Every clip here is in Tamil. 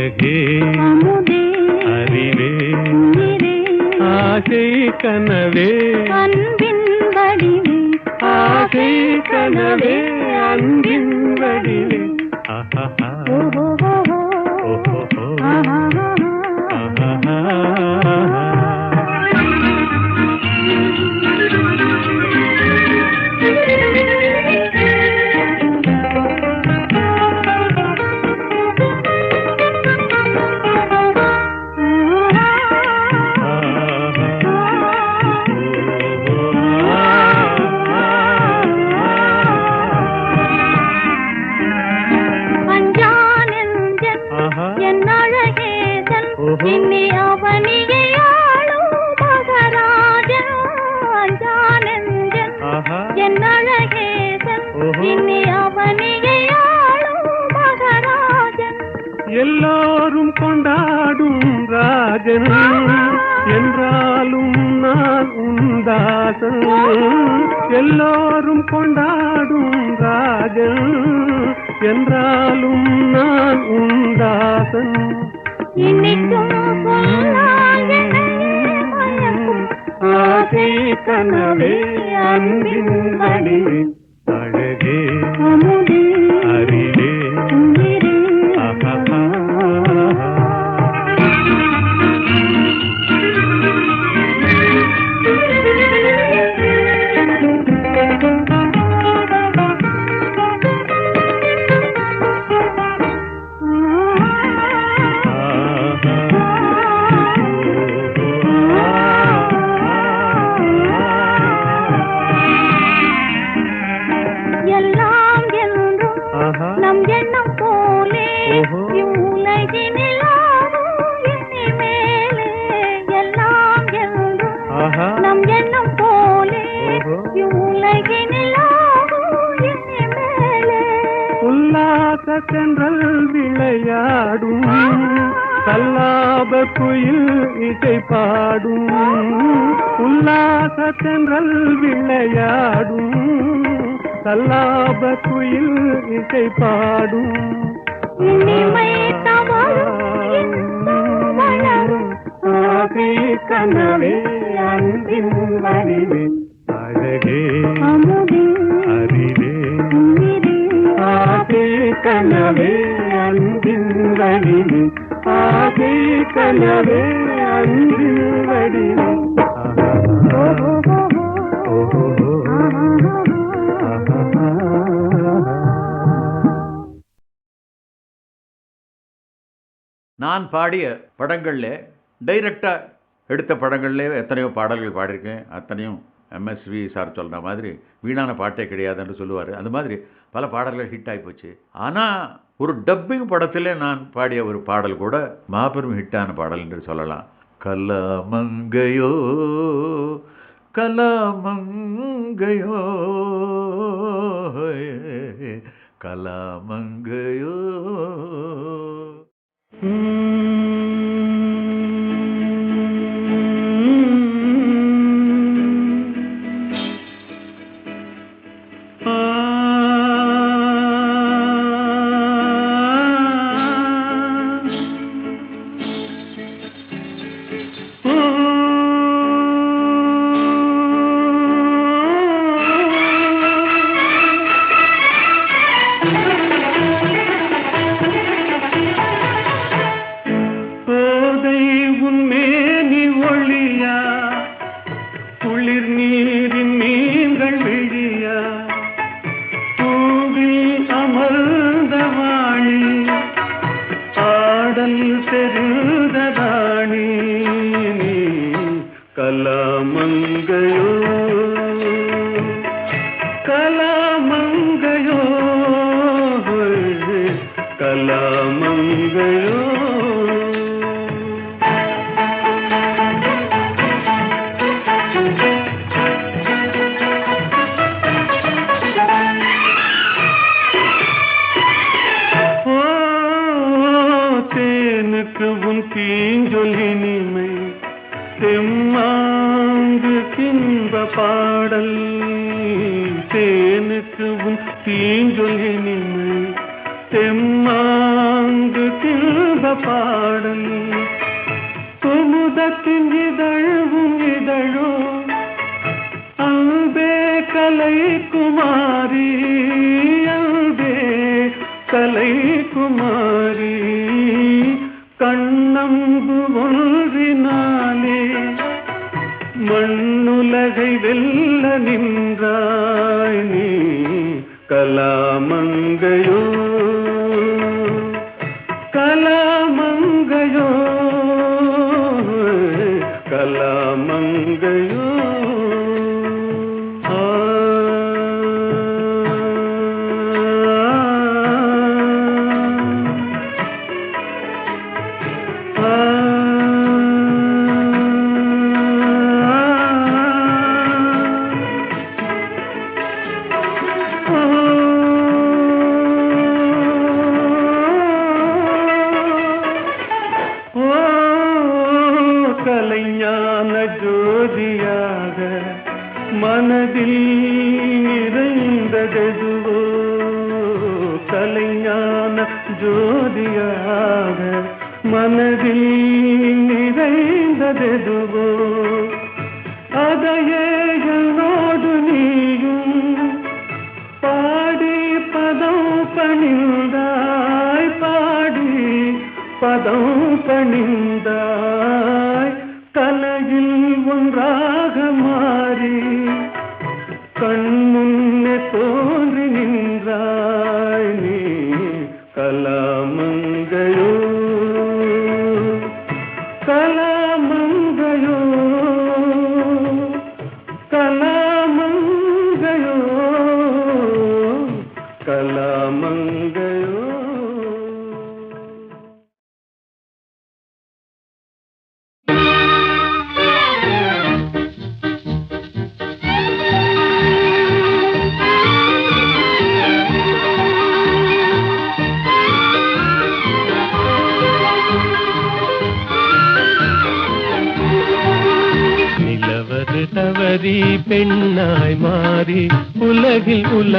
அழகே அமுதே அறிவே உயிரே ஆசை கனவே அன்பின் வடிவே ஆசை கனவே அன்பின் வடிவே ஆஹா என்றாலும் நான் உந்தாசன் எல்லோரும் கொண்டாடும் ராஜன். என்றாலும் நான் உந்தாசன் இன்னிக்கும் ஆசை கனவே அன்பின் வடிவே. விளையாடும். கல்லாப குயில் இசை பாடும் உல்லாச தென்றல் விளையாடும். கல்லாப குயில் இசை பாடும் கனவே அன்பின் வடிவே அழகே. அமுதே. கனவே அன்பின் வடிவு ஆசை கனவே அன்பின் வடிவு நான் பாடிய படங்களில் டைரக்டாக எடுத்த படங்கள்லேயே எத்தனையோ பாடல்கள் பாடியிருக்கேன். அத்தனையும் எம்எஸ்வி சார் சொல்கிற மாதிரி வீணான பாட்டே கிடையாதுன்னு சொல்லுவார். அந்த மாதிரி பல பாடல்கள் ஹிட் ஆகி போச்சு. ஆனால் ஒரு டப்பிங் படத்தில் நான் பாடிய ஒரு பாடல் கூட மாபெரும் ஹிட்டான பாடல் என்று சொல்லலாம். கலமங்கையோ கலமங்கையோ கலமங்கையோ. கலாமங்கையோ ஓ கலை குமாரி கண்ணம்பு ஒன்றினாலே மண்ணுலகை வெல்ல நின்றாய் நீ கலாமங்கையோ கலா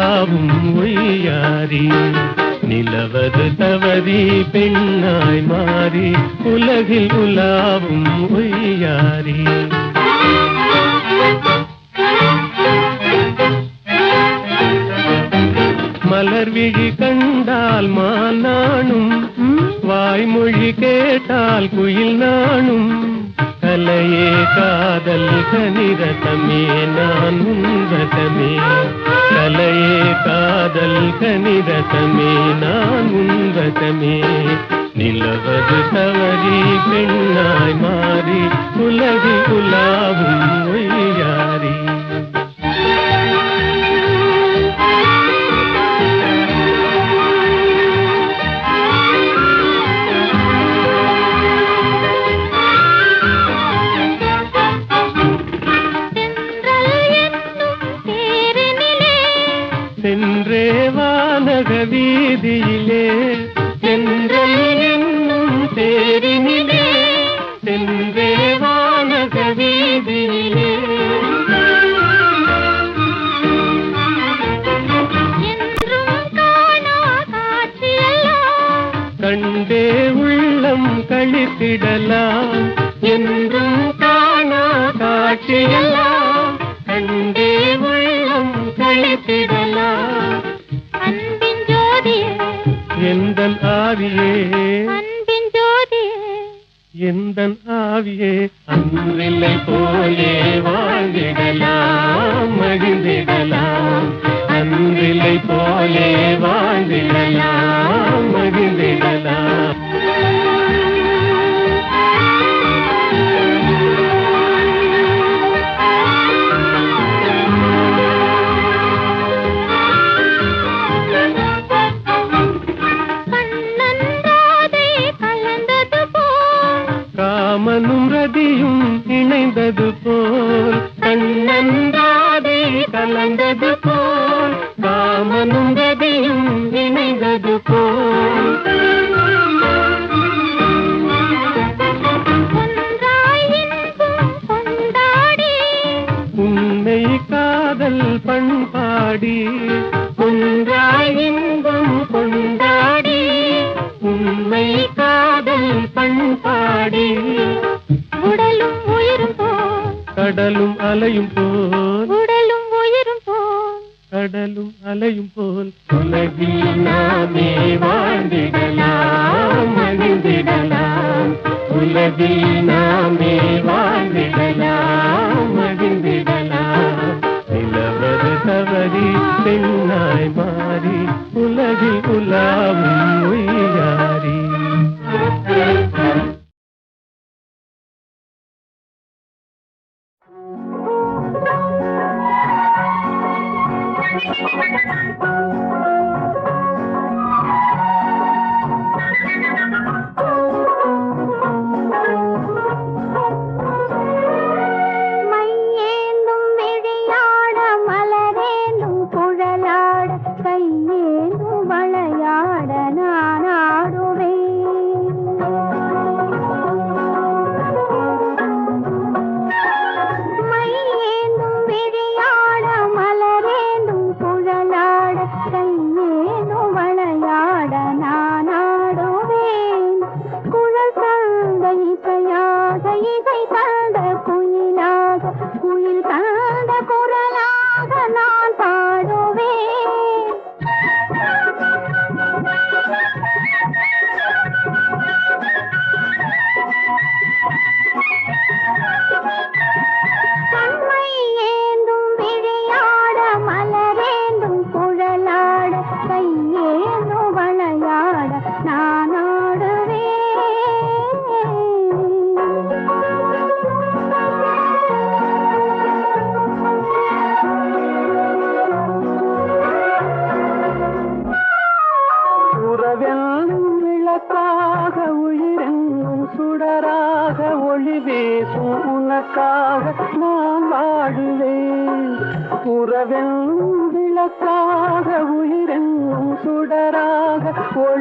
யாவும் உலாவும் ஒய்யாரி நிலவது தவறி பெண்ணாய் மாறி உலகில் உலாவும் ஒய்யாரி மலர் விழி கண்டால் மானானும் வாய்மொழி கேட்டால் குயில் நானும் கலையே காதல் கனிரதமே நான் உன்வதமே கலையே காதல் கனிரதமே நான் உன்வதமே நிலவது தவறி பெண்ணாய் மாறி உலகி உலாவும் ஒய்யாரி கழித்திடலாம் அன்பின் ஜோதியே. எந்தன் ஆவியே? அன்பின் ஜோதியே. எந்தன் ஆவியே? அன்றில்லை போலே வாழ்ந்திடலாம் மகிழ்ந்திடலாம். அன்றில்லை போலே வாழ்ந்திடலாம் மகிழ்ந்திடலாம். கண்ணன் கலந்தது போல் ராமனும் கடலும் அலையும் போல். உடலும் உயிரும் போல். கடலும் அலையும் போல். உலகில் நாமே வாழ்ந்திடலாம் மகிழ்ந்திடலாம். தவறி பெண்ணாய் மாறி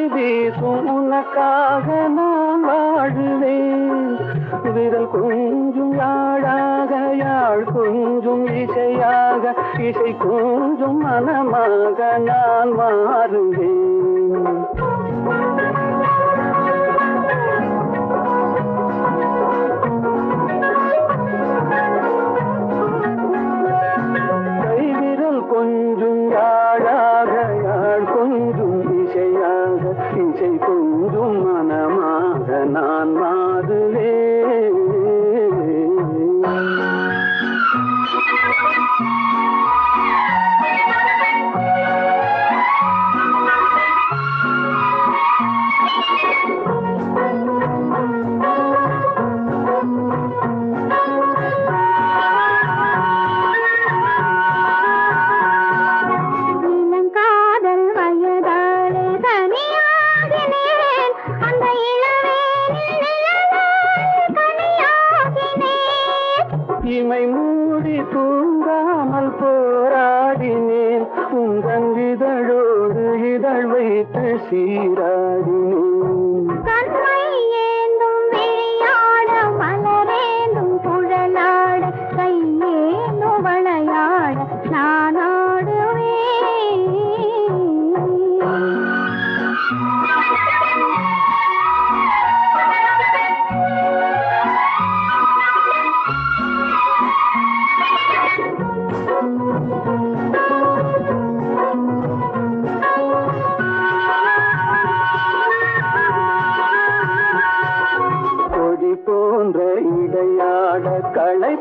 விழி வீசும் உனக்காக நான் வாழுவேன். விரல் கொஞ்சும் யாழாக யாழ் கொஞ்சும் இசையாக இசை கொஞ்சும் மனமாக நான் மாறுவேன். ஊறி தூங்காமல் போராடினேன். உங்கள் இதழோடு இதழ் வைத்து சீராடினேன்.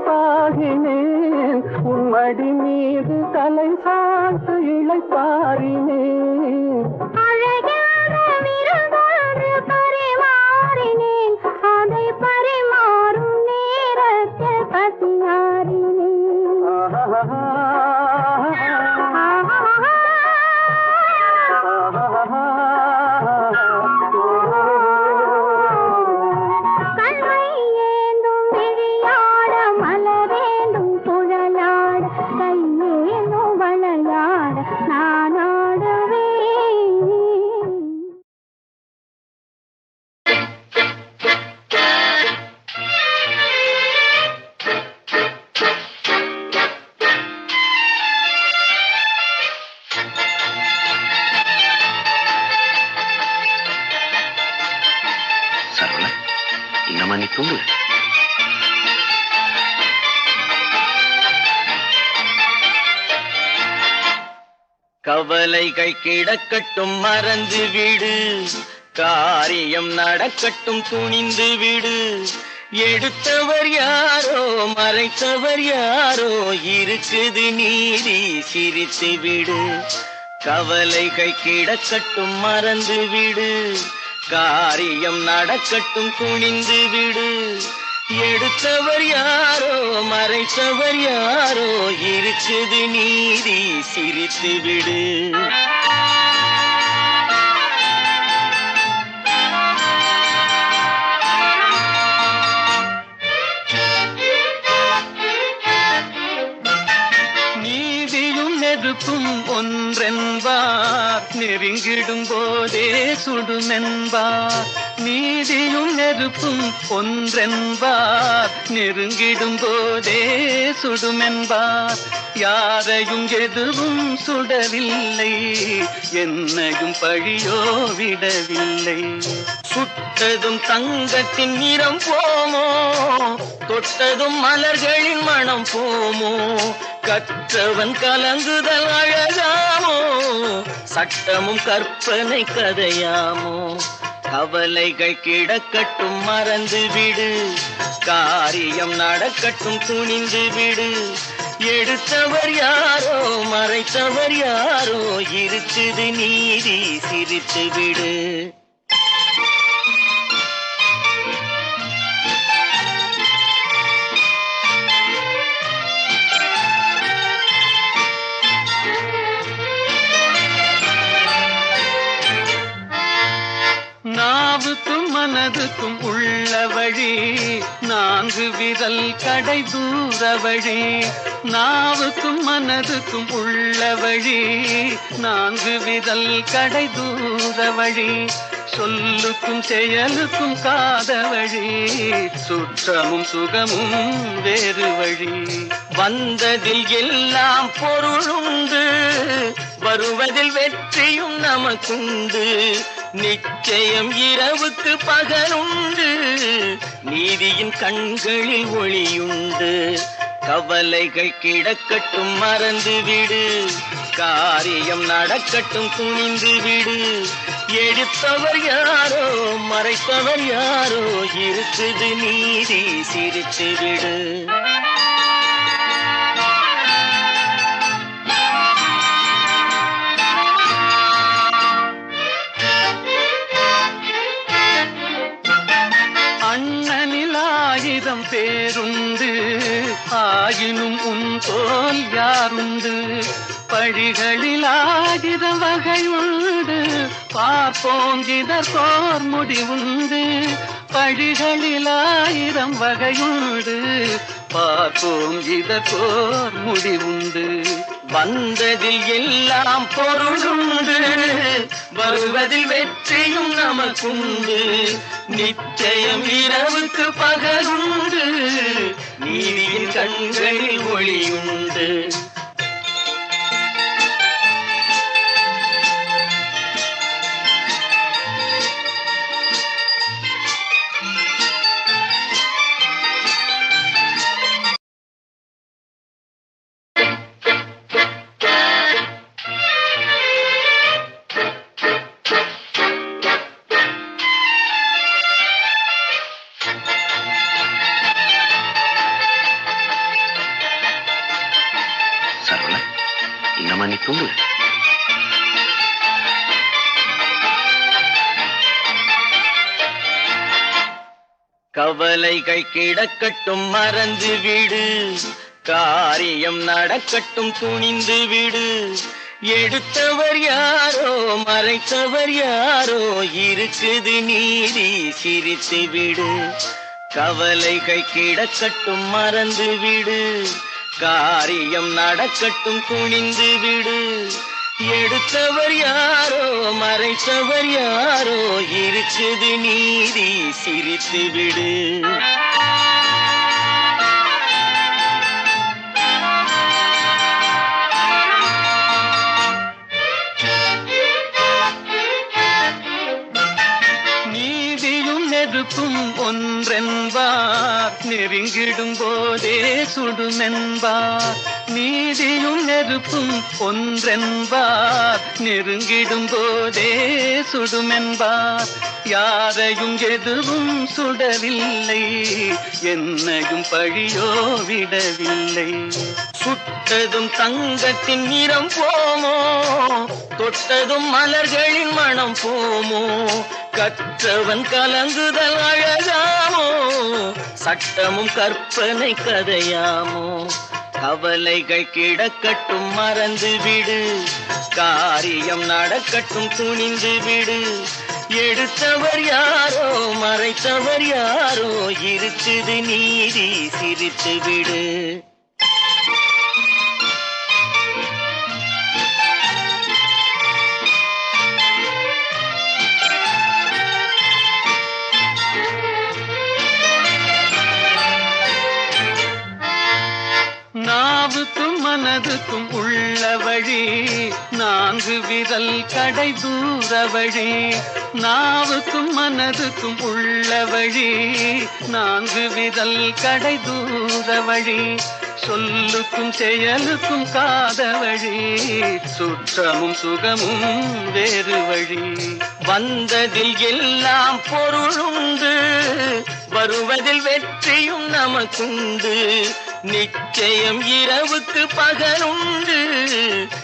இழைப்பாகினேன் உம்மடி மீது தலை சாத்து இழைப்பாரினேன் கவலைகள் கிடக்கட்டும் மறந்து விடு. காரியம் நடக்கட்டும் துணிந்து விடு. எடுத்தவர் யாரோ மறைத்தவர் யாரோ இருக்குது நீதி சிரித்து விடு. கவலைகள் கிடக்கட்டும் மறந்து விடு. காரியம் நடக்கட்டும் துணிந்து விடு. எடுத்தவர் யாரோ மறைத்தவர் யாரோ இருக்குது நீதி சிரித்து விடு. நெருப்பும் ஒன்றென்பார் நெருங்கிடும் போதே சுடுமென்பார். நீதியும் நெருப்பும் ஒன்றென்பார். நெருங்கிடும் போதே சுடுமென்பார். யாரையும் எதுவும் சுடவில்லை. என்னையும் பழியோ விடவில்லை. சுட்டதும் தங்கத்தின் நிறம் போமோ? தொட்டதும் மலர்களின் மனம் போமோ? கற்றவன் கலங்குதல் அழகாமோ? சட்டமும் கற்பனை கதையாமோ? கவலைகள் கிடக்கட்டும் மறந்து விடு. காரியம் நடக்கட்டும் துணிந்து விடு. எடுத்தவர் யாரோ மறைத்தவர் யாரோ இருக்குது நீதி சிரித்து விடு. மனதுக்கும் உள்ள வழி நான்கு விரல் கடை தூர வழி நாவுக்கும் மனதுக்கும் உள்ள வழி நான்கு விரல் கடை தூர வழி சொல்லுக்கும் செயலுக்கும் காத வழி சுற்றமும் சுகமும் வேறு வழி. வந்ததில் எல்லாம் பொருளுண்டு வருவதில் வெற்றியும் நமக்குண்டு நிச்சயம் இரவுக்கு பகலுண்டு. நீதியின் கண்களில் ஒளியுண்டு. கவலைகள் கிடக்கட்டும் மறந்து விடு. காரியம் நடக்கட்டும் துணிந்து விடு. எடுத்தவர் யாரோ மறைத்தவர் யாரோ இருக்குது நீதி சிரித்து விடு. பேருண்டு. ஆயினும் உன் தோல் யாருண்டு? பழிகளில் ஆயிரம் வகையுண்டு. பார்ப்போங்கிதர் போர் முடிவுண்டு. பழிகளில் ஆயிரம் வகையுண்டு. பார்ப்போம் இதற்கோர் முடிவுண்டு. வந்ததில் எல்லாம் பொருளுண்டு. வருவதில் வெற்றியும் நமக்குண்டு. நிச்சயம் இரவுக்கு பகலுண்டு. நீதியின் கண்களில் ஒளியுண்டு. கவலைகள் கிடக்கட்டும் மறந்து விடு. காரியம் நடக்கட்டும் துணிந்து விடு. எடுத்தவர் யாரோ மறைத்தவர் யாரோ இருக்குது நீதி சிரித்து விடு. கவலைகள் கிடக்கட்டும் மறந்து விடு. காரியம் நடக்கட்டும் துணிந்து விடு. எடுத்தவர் யாரோ மறைத்தவர் யாரோ இருக்குது நீதி சிரித்து விடு. எதுக்கும் ஒன்றென்பார். நெருங்கிடும் போதே சுடுமென்பார். நீதியும் நெருப்பும் ஒன்றென்பார். நெருங்கிடும் போதே சுடுமென்பார். யாரையும் எதுவும் சுடவில்லை. என்னையும் பழியோ விடவில்லை. சுட்டதும் தங்கத்தின் நிறம் போமோ? தொட்டதும் மலர்களின் மனம் போமோ? கற்றவன் கலங்குதல் அழகாமோ சட்டமும் கற்பனை கதையாமோ கவலைகள் கிடக்கட்டும் மறந்து விடு காரியம் நடக்கட்டும் துணிந்து விடு. எடுத்தவர் யாரோ மறைத்தவர் யாரோ இருக்குது நீதி சிரித்து விடு. மனதுக்கும் உள்ள வழி நான்கு விரல் கடை தூர வழி நாவுக்கும் மனதுக்கும் உள்ள வழி நான்கு விரல் கடை தூர வழி சொல்லுக்கும் செயலுக்கும் காத வழி சுற்றமும் சுகமும் வேறு வழி. வந்ததில் எல்லாம் பொருளுண்டு வருவதில் வெற்றியும் நமக்குண்டு. நிச்சயம் இரவுக்கு பகலுண்டு.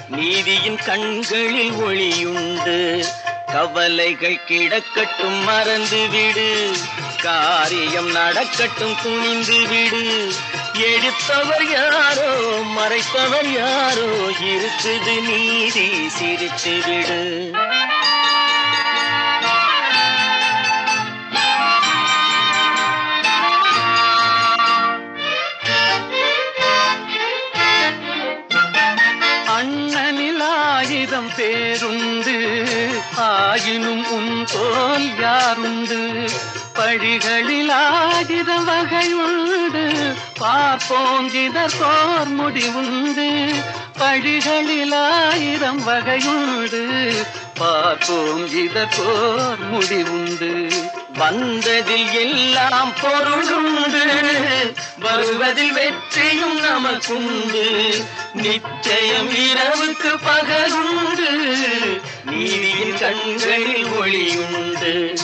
நீதியின் கண்களில் ஒளியுண்டு. கவலைகள் கிடக்கட்டும் மறந்து விடு. காரியம் நடக்கட்டும் துணிந்து விடு. எடுத்தவர் யாரோ மறைத்தவர் யாரோ இருக்குது நீதி சிரித்து விடு. ஆயிரம் பேருண்டு. ஆயினும் உன் போல் யாருண்டு? பழிகளில் ஆயிரம் வகையுண்டு. பார்ப்போம் இதற்கோர் முடிவுண்டு. பழிகளில் ஆயிரம் வகையுண்டு. பார்ப்போம் இதற்கோர் முடிவுண்டு. வந்ததில் எல்லாம் பொருளுண்டு. வருவதில் வெற்றியும் நமக்குண்டு. நிச்சயம் இரவுக்கு பகலுண்டு. நீதியின் கண்களில் ஒளியுண்டு.